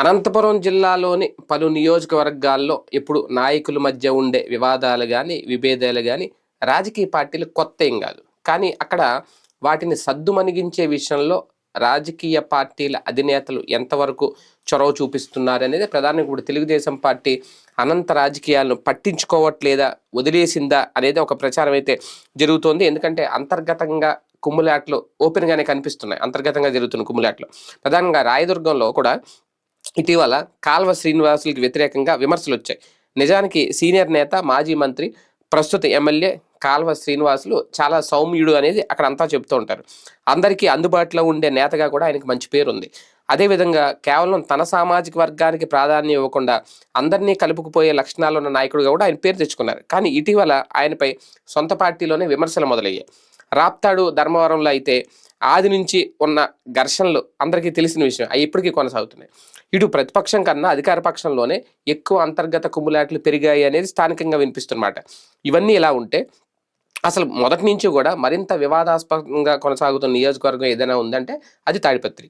అనంతపురం జిల్లాలోని పలు నియోజకవర్గాల్లో ఇప్పుడు నాయకుల మధ్య ఉండే వివాదాలు కానీ విభేదాలు కానీ రాజకీయ పార్టీలు కొత్త ఏం కాదు. కానీ అక్కడ వాటిని సద్దుమణిగించే విషయంలో రాజకీయ పార్టీల అధినేతలు ఎంతవరకు చొరవ చూపిస్తున్నారు అనేది ప్రధానంగా ఇప్పుడు తెలుగుదేశం పార్టీ అనంత రాజకీయాలను పట్టించుకోవట్లేదా వదిలేసిందా అనేది ఒక ప్రచారం అయితే జరుగుతోంది. ఎందుకంటే అంతర్గతంగా కుమ్ములాట్లు ఓపెన్గానే కనిపిస్తున్నాయి. అంతర్గతంగా జరుగుతున్న కుమ్ములాట్లు. ప్రధానంగా రాయదుర్గంలో కూడా ఇటీవల కాల్వ శ్రీనివాసులకి వ్యతిరేకంగా విమర్శలు వచ్చాయి నిజానికి సీనియర్ నేత మాజీ మంత్రి ప్రస్తుత ఎమ్మెల్యే కాల్వ శ్రీనివాసులు చాలా సౌమ్యుడు అనేది అక్కడ అంతా చెప్తూ ఉంటారు. అందరికీ అందుబాటులో ఉండే నేతగా కూడా ఆయనకి మంచి పేరు ఉంది అదేవిధంగా కేవలం తన సామాజిక వర్గానికి ప్రాధాన్యం ఇవ్వకుండా అందరినీ కలుపుకుపోయే లక్షణాలు ఉన్న నాయకుడుగా కూడా ఆయన పేరు తెచ్చుకున్నారు. కానీ ఇటీవల ఆయనపై సొంత పార్టీలోనే విమర్శలు మొదలయ్యాయి. రాప్తాడు ధర్మవరంలో అయితే ఆది నుంచి ఉన్న ఘర్షణలు అందరికీ తెలిసిన విషయం. అవి ఇప్పటికీ కొనసాగుతున్నాయి. ఇటు ప్రతిపక్షం కన్నా అధికార పక్షంలోనే ఎక్కువ అంతర్గత కుమ్ములాట్లు పెరిగాయి అనేది స్థానికంగా వినిపిస్తున్నమాట. ఇవన్నీ ఇలా ఉంటే అసలు మొదటి నుంచి కూడా మరింత వివాదాస్పదంగా కొనసాగుతున్న నియోజకవర్గం ఏదైనా ఉందంటే అది తాడిపత్రి.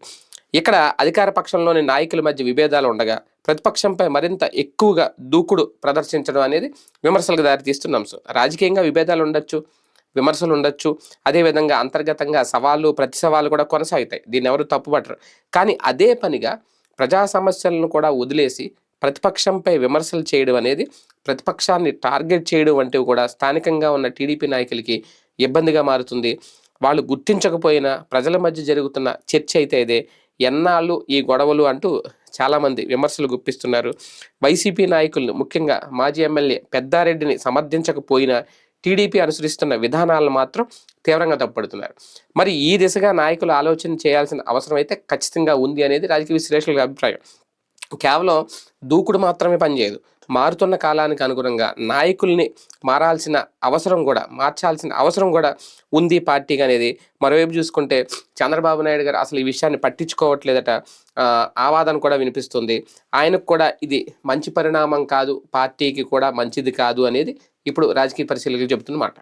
ఇక్కడ అధికార పక్షంలోని నాయకుల మధ్య విభేదాలు ఉండగా ప్రతిపక్షంపై మరింత ఎక్కువగా దూకుడు ప్రదర్శించడం అనేది విమర్శలకు దారితీస్తున్న అంశం. రాజకీయంగా విభేదాలు ఉండొచ్చు విమర్శలు ఉండొచ్చు. అదేవిధంగా అంతర్గతంగా సవాళ్ళు ప్రతి సవాళ్ళు కూడా కొనసాగుతాయి. దీన్ని ఎవరు తప్పుపట్టరు. కానీ అదే పనిగా ప్రజా సమస్యలను కూడా వదిలేసి ప్రతిపక్షంపై విమర్శలు చేయడం అనేది ప్రతిపక్షాన్ని టార్గెట్ చేయడం వంటివి కూడా స్థానికంగా ఉన్న టీడీపీ నాయకులకి ఇబ్బందిగా మారుతుంది. వాళ్ళు గుర్తించకపోయినా ప్రజల మధ్య జరుగుతున్న చర్చ అయితే ఇదే ఎన్నాళ్ళు ఈ గొడవలు అంటూ చాలామంది విమర్శలు గుప్పిస్తున్నారు. వైసీపీ నాయకులను ముఖ్యంగా మాజీ ఎమ్మెల్యే పెద్దారెడ్డిని సమర్థించకపోయినా టీడీపీ అనుసరిస్తున్న విధానాలను మాత్రం తీవ్రంగా తప్పుపడుతున్నారు మరి ఈ దిశగా నాయకులు ఆలోచన చేయాల్సిన అవసరం అయితే ఖచ్చితంగా ఉంది అనేది రాజకీయ విశ్లేషకుల అభిప్రాయం. కేవలం దూకుడు మాత్రమే పనిచేయదు మారుతున్న కాలానికి అనుగుణంగా నాయకుల్ని మారాల్సిన అవసరం కూడా మార్చాల్సిన అవసరం కూడా ఉంది పార్టీకి అనేది. మరోవైపు చూసుకుంటే చంద్రబాబు నాయుడు గారు అసలు ఈ విషయాన్ని పట్టించుకోవట్లేదట. ఆవాదన కూడా వినిపిస్తుంది. ఆయనకు కూడా ఇది మంచి పరిణామం కాదు. పార్టీకి కూడా మంచిది కాదు అనేది ఇప్పుడు రాజకీయ పరిశీలకులు చెబుతున్నమాట